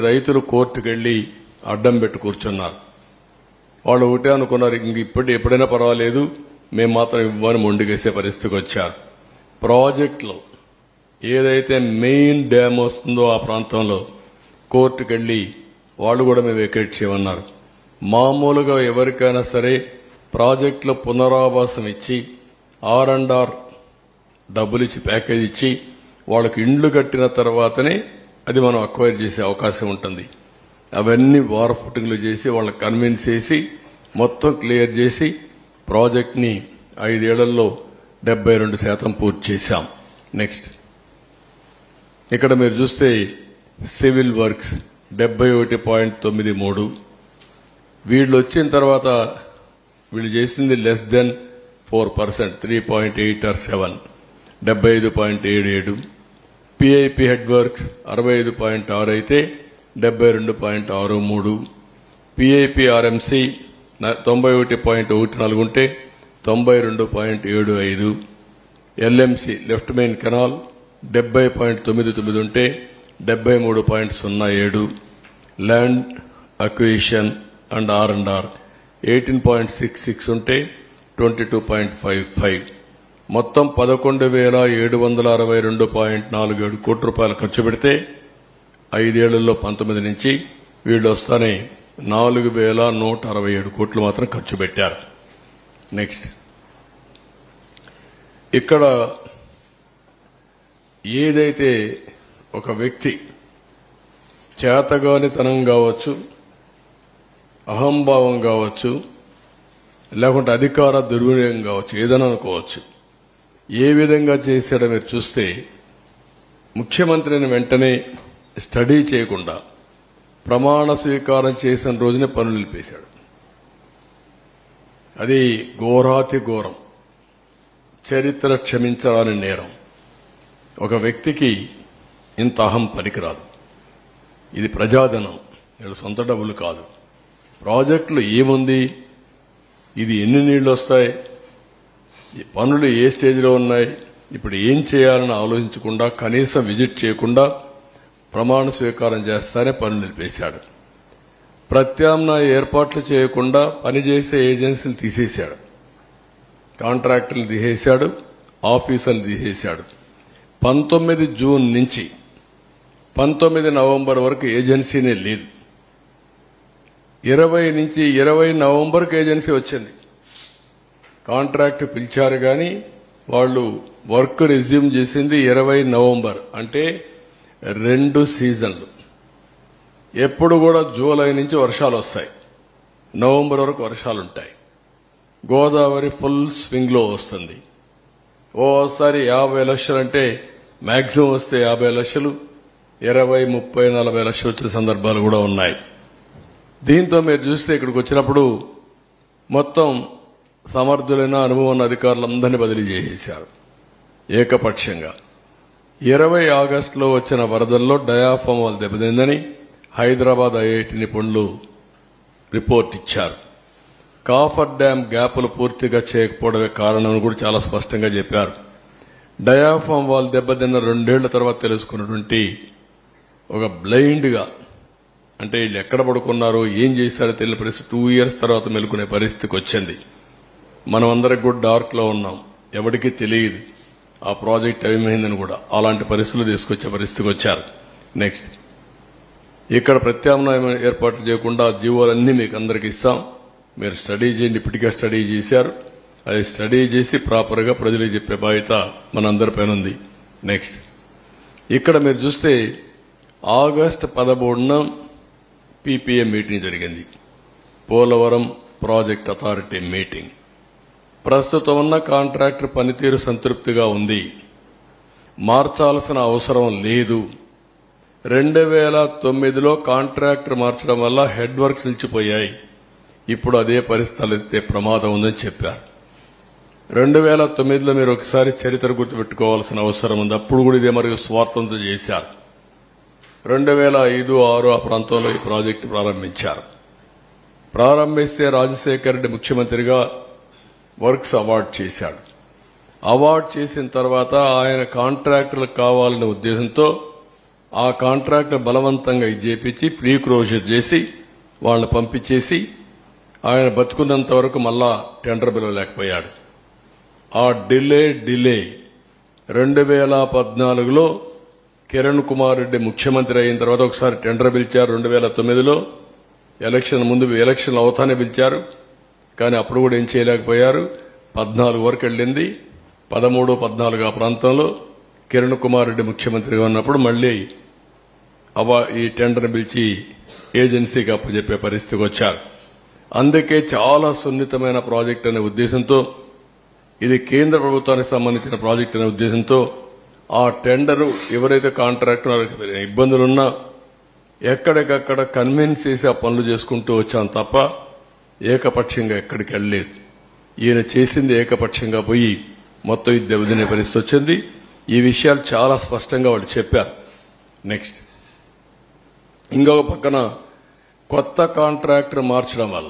రైతులు కోర్టుకెళ్ళి అడ్డం పెట్టి కూర్చున్నారు. వాళ్ళు ఒకటే అనుకున్నారు ఇంక ఇప్పటి ఎప్పుడైనా పర్వాలేదు మేము మాత్రం ఇవ్వని మొండిగేసే పరిస్థితికి వచ్చారు. ప్రాజెక్టులో ఏదైతే మెయిన్ డ్యామ్ వస్తుందో ఆ ప్రాంతంలో కోర్టుకెళ్ళి వాళ్ళు కూడా మేము వెకేట్ చేయమన్నారు. మామూలుగా ఎవరికైనా సరే ప్రాజెక్టులో పునరావాసం ఇచ్చి ఆర్ అండ్ ఆర్ డబ్బులు ఇచ్చి ప్యాకేజ్ ఇచ్చి వాళ్ళకి ఇండ్లు కట్టిన తర్వాతనే అది మనం అక్వైర్ చేసే అవకాశం ఉంటుంది. అవన్నీ వార్ ఫుటింగ్లు చేసి వాళ్ళని కన్విన్స్ చేసి మొత్తం క్లియర్ చేసి ప్రాజెక్ట్ని ఐదేళ్ళలో డెబ్బై రెండు శాతం పూర్తి చేశాం. నెక్స్ట్ ఇక్కడ మీరు చూస్తే సివిల్ వర్క్స్ డెబ్బై ఒకటి పాయింట్ తొమ్మిది మూడు. వీళ్ళు వచ్చిన తర్వాత వీళ్ళు చేసింది less then four percent three point eight or seven డెబ్బై ఐదు పాయింట్ ఏడు ఏడు. పిఐపి హెడ్ వర్క్ అరవై ఐదు పాయింట్ ఆరు అయితే డెబ్బై రెండు పాయింట్ ఆరు మూడు. పిఐపి ఆర్ఎంసి తొంభై ఒకటి పాయింట్ ఒకటి నాలుగు ఉంటే తొంభై రెండు పాయింట్ ఏడు ఐదు. ఎల్ఎంసి లెఫ్ట్ మెయిన్ కెనాల్ డెబ్బై పాయింట్ తొమ్మిది తొమ్మిది ఉంటే డెబ్బై మూడు పాయింట్ సున్నా ఏడు. Land acquisition and R and R eighteen point six six ఉంటే twenty two point five five మొత్తం పదకొండు వేల ఏడు వందల అరవై రెండు పాయింట్ నాలుగు ఏడు కోట్ల రూపాయలు ఖర్చు పెడితే ఐదేళ్ళలో పంతొమ్మిది నుంచి వీళ్ళు వస్తానే నాలుగు వేల నూట అరవై ఏడు కోట్లు మాత్రం ఖర్చు పెట్టారు. నెక్స్ట్ ఇక్కడ ఏదైతే ఒక వ్యక్తి చేతగానితనం కావచ్చు అహంభావం కావచ్చు లేకుంటే అధికార దుర్వినియోగం కావచ్చు ఏదైనా అనుకోవచ్చు ఏ విధంగా చేశాడో మీరు చూస్తే ముఖ్యమంత్రిని వెంటనే స్టడీ చేయకుండా ప్రమాణ స్వీకారం చేసిన రోజునే పనులు నిలిపేశాడు. అది ఘోరాతి ఘోరం. చరిత్ర క్షమించరాని నేరం. ఒక వ్యక్తికి ఇంత అహం పనికిరాదు. ఇది ప్రజాధనం. వీళ్ళ సొంత డబ్బులు కాదు. ప్రాజెక్టులు ఏముంది? ఇది ఎన్ని నీళ్ళు వస్తాయి ఈ పనులు ఏ స్టేజ్లో ఉన్నాయి ఇప్పుడు ఏం చేయాలని ఆలోచించకుండా కనీసం విజిట్ చేయకుండా ప్రమాణ స్వీకారం చేస్తానే పనులు నిలిపేశాడు. ప్రత్యామ్నాయ ఏర్పాట్లు చేయకుండా పనిచేసే ఏజెన్సీలు తీసేశాడు. కాంట్రాక్టర్లు తీసేశాడు ఆఫీసర్లు తీసేశాడు. పంతొమ్మిది జూన్ నుంచి పంతొమ్మిది నవంబర్ వరకు ఏజెన్సీనే లేదు. ఇరవై నుంచి ఇరవై నవంబర్కి ఏజెన్సీ వచ్చింది. కాంట్రాక్ట్ పిలిచారు కానీ వాళ్ళు వర్క్ రెజ్యూమ్ చేసింది ఇరవై నవంబర్ అంటే రెండు సీజన్లు. ఎప్పుడు కూడా జూలై నుంచి వర్షాలు వస్తాయి. నవంబర్ వరకు వర్షాలు ఉంటాయి గోదావరి ఫుల్ స్వింగ్లో వస్తుంది. ఓసారి యాభై లక్షలు అంటే మ్యాక్సిమం వస్తే యాభై లక్షలు ఇరవై ముప్పై నలభై లక్షలు వచ్చే సందర్భాలు కూడా ఉన్నాయి. దీంతో మీరు చూస్తే ఇక్కడికి వచ్చినప్పుడు మొత్తం సమర్థులైన అనుభవం ఉన్న అధికారులందరినీ బదిలీ చేసేశారు. ఏకపక్షంగా. ఇరవై ఆగస్టులో వచ్చిన వరదల్లో డయాఫామ్ వాళ్ళు దెబ్బతిందని హైదరాబాద్ ఐఐటి నిపుణులు రిపోర్ట్ ఇచ్చారు. కాఫర్ డ్యాం గ్యాపులు పూర్తిగా చేయకపోవడమే కారణం కూడా చాలా స్పష్టంగా చెప్పారు. డయాఫామ్ వాళ్ళు దెబ్బతిన్న రెండేళ్ళ తర్వాత తెలుసుకున్నటువంటి ఒక బ్లైండ్గా అంటే వీళ్ళు ఎక్కడ పడుకున్నారో ఏం చేశారో తెలియని పరిస్థితి టూ ఇయర్స్ తర్వాత మెలుకునే పరిస్థితికి వచ్చింది. మనం అందరికి కూడా డార్క్లో ఉన్నాం. ఎవరికీ తెలియదు. ఆ ప్రాజెక్ట్ ఏమైందని కూడా. అలాంటి పరిస్థితులు తీసుకొచ్చే పరిస్థితికి వచ్చారు. నెక్స్ట్ ఇక్కడ ప్రత్యామ్నాయం ఏర్పాట్లు చేయకుండా జీవోలన్నీ మీకు అందరికి ఇస్తాం. మీరు స్టడీ చేయండి. ఇప్పటికే స్టడీ చేశారు. అది స్టడీ చేసి ప్రాపర్గా ప్రజలకు చెప్పే బాధ్యత మనందరిపైన ఉంది. నెక్స్ట్ ఇక్కడ మీరు చూస్తే ఆగస్ట్ పదమూడున పీపీఏ మీటింగ్ జరిగింది. పోలవరం ప్రాజెక్ట్ అథారిటీ మీటింగ్ ప్రస్తుతం ఉన్న కాంట్రాక్టర్ పనితీరు సంతృప్తిగా ఉంది. మార్చాల్సిన అవసరం లేదు. రెండు వేల తొమ్మిదిలో కాంట్రాక్టర్ మార్చడం వల్ల హెడ్ వర్క్స్ నిలిచిపోయాయి. ఇప్పుడు అదే పరిస్థితులు ఎత్తే ప్రమాదం ఉందని చెప్పారు. రెండు వేల తొమ్మిదిలో మీరు ఒకసారి చరిత్ర గుర్తుపెట్టుకోవాల్సిన అవసరం ఉంది. అప్పుడు కూడా ఇదే మరియు స్వార్థంతో చేశారు. రెండు వేల ఐదు ఆరు ఆ ప్రాంతంలో ఈ ప్రాజెక్టు ప్రారంభించారు. ప్రారంభిస్తే రాజశేఖర్ రెడ్డి ముఖ్యమంత్రిగా వర్క్స్ అవార్డ్ చేశాడు. అవార్డ్ చేసిన తర్వాత ఆయన కాంట్రాక్టర్లకు కావాలనే ఉద్దేశంతో ఆ కాంట్రాక్టర్ బలవంతంగా చేపించి ప్రీ క్లోజర్ చేసి వాళ్ళని పంపించేసి ఆయన బతుకున్నంత వరకు మళ్ళా టెండర్ పిలవలేకపోయాడు ఆ డిలే డిలే రెండు వేల పద్నాలుగులో కిరణ్ కుమార్ రెడ్డి ముఖ్యమంత్రి అయిన తర్వాత ఒకసారి టెండర్ పిలిచారు. రెండు వేల తొమ్మిదిలో ఎలక్షన్ ముందు ఎలక్షన్ అవుతానే పిలిచారు. కానీ అప్పుడు కూడా ఏం చేయలేకపోయారు. పద్నాలుగు వరకు వెళ్ళింది. పదమూడు పద్నాలుగు ఆ ప్రాంతంలో కిరణ్ కుమార్ రెడ్డి ముఖ్యమంత్రిగా ఉన్నప్పుడు మళ్ళీ అవా ఈ టెండర్ పిలిచి ఏజెన్సీకి అప్పచెప్పే పరిస్థితికి వచ్చారు. అందుకే చాలా సున్నితమైన ప్రాజెక్ట్ అనే ఉద్దేశంతో ఇది కేంద్ర ప్రభుత్వానికి సంబంధించిన ప్రాజెక్ట్ అనే ఉద్దేశంతో ఆ టెండరు ఎవరైతే కాంట్రాక్ట్ ఇబ్బందులున్నా ఎక్కడికక్కడ కన్విన్స్ చేసి ఆ పనులు చేసుకుంటూ వచ్చాం తప్ప ఏకపక్షంగా ఎక్కడికి వెళ్ళలేదు. ఈయన చేసింది ఏకపక్షంగా పోయి మొత్తం ఇది దెబ్బతినే పరిస్థితి వచ్చింది. ఈ విషయాలు చాలా స్పష్టంగా వాళ్ళు చెప్పారు. నెక్స్ట్ ఇంకొక పక్కన కొత్త కాంట్రాక్టర్ మార్చడం వల్ల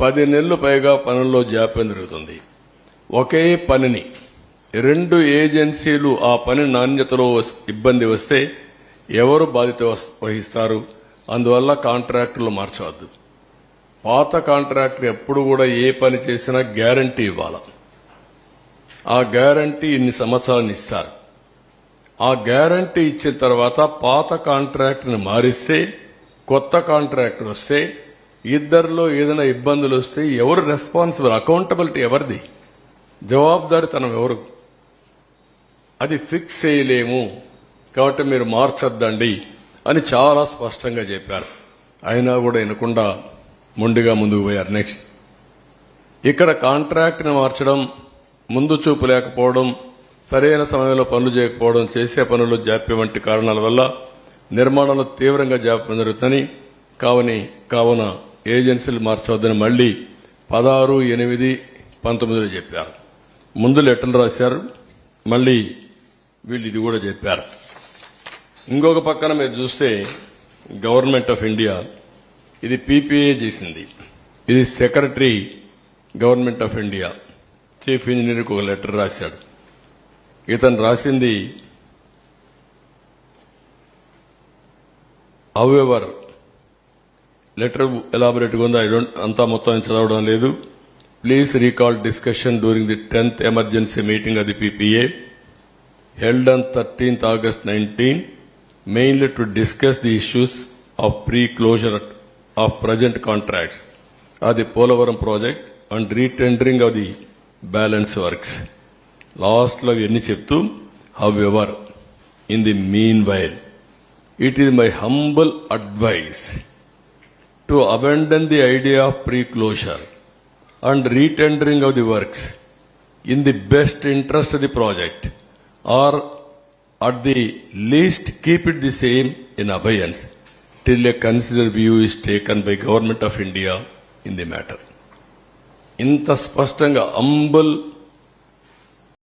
పది నెలలు పైగా పనుల్లో జాప్యం జరుగుతుంది ఒకే పనిని రెండు ఏజెన్సీలు ఆ పని నాణ్యతలో వస్- ఇబ్బంది వస్తే ఎవరు బాధ్యత వహిస్తారు? అందువల్ల కాంట్రాక్టర్లు మార్చవద్దు. పాత కాంట్రాక్టర్ ఎప్పుడు కూడా ఏ పని చేసినా గ్యారంటీ ఇవ్వాలి. ఆ గ్యారంటీ ఇన్ని సంవత్సరాలను ఇస్తారు. ఆ గ్యారంటీ ఇచ్చిన తర్వాత పాత కాంట్రాక్టర్ని మారిస్తే కొత్త కాంట్రాక్టర్ వస్తే ఇద్దరిలో ఏదైనా ఇబ్బందులు వస్తే ఎవరు రెస్పాన్సిబుల్ అకౌంటబిలిటీ ఎవరిది? జవాబుదారితనం ఎవరు? అది ఫిక్స్ చేయలేము. కాబట్టి మీరు మార్చొద్దండి అని చాలా స్పష్టంగా చెప్పారు. అయినా కూడా వినకుండా ముందుగా ముందుకు పోయారు. నెక్స్ట్ ఇక్కడ కాంట్రాక్ట్ని మార్చడం ముందు చూపు లేకపోవడం సరైన సమయంలో పనులు చేయకపోవడం చేసే పనులు జాప్యం వంటి కారణాల వల్ల నిర్మాణంలో తీవ్రంగా జాప్యం జరుగుతుందని కావని కావున ఏజెన్సీలు మార్చవద్దని మళ్ళీ పదహారు ఎనిమిది పంతొమ్మిదిలో చెప్పారు. ముందు లెటర్లు రాశారు మళ్ళీ వీళ్ళు ఇది కూడా చెప్పారు. ఇంకొక పక్కన మీరు చూస్తే గవర్నమెంట్ ఆఫ్ ఇండియా ఇది పీపీఏ చేసింది. ఇది secretary government of India. Chief ఇంజనీర్కి ఒక లెటర్ రాశాడు. ఇతను రాసింది హౌఎవర్ లెటర్ ఎలాబరేట్గా ఉంది ఐ డోంట్ అంతా మొత్తం చదవడం లేదు. Please recall discussion during the tenth emergency meeting అది PPA held on 13th August 19, mainly to discuss the issues of pre-closure of present contracts of the Polavaram project and retendering of the balance works. లాస్ట్లో ఇవన్నీ చెప్తూ however in the meanwhile it is my humble advice to abandon the idea of pre closure and retendering of the works in the best interest of the project or at the least keep it the same in abeyance till a considered view is taken by government of India in the matter. ఇంత స్పష్టంగా అంబుల్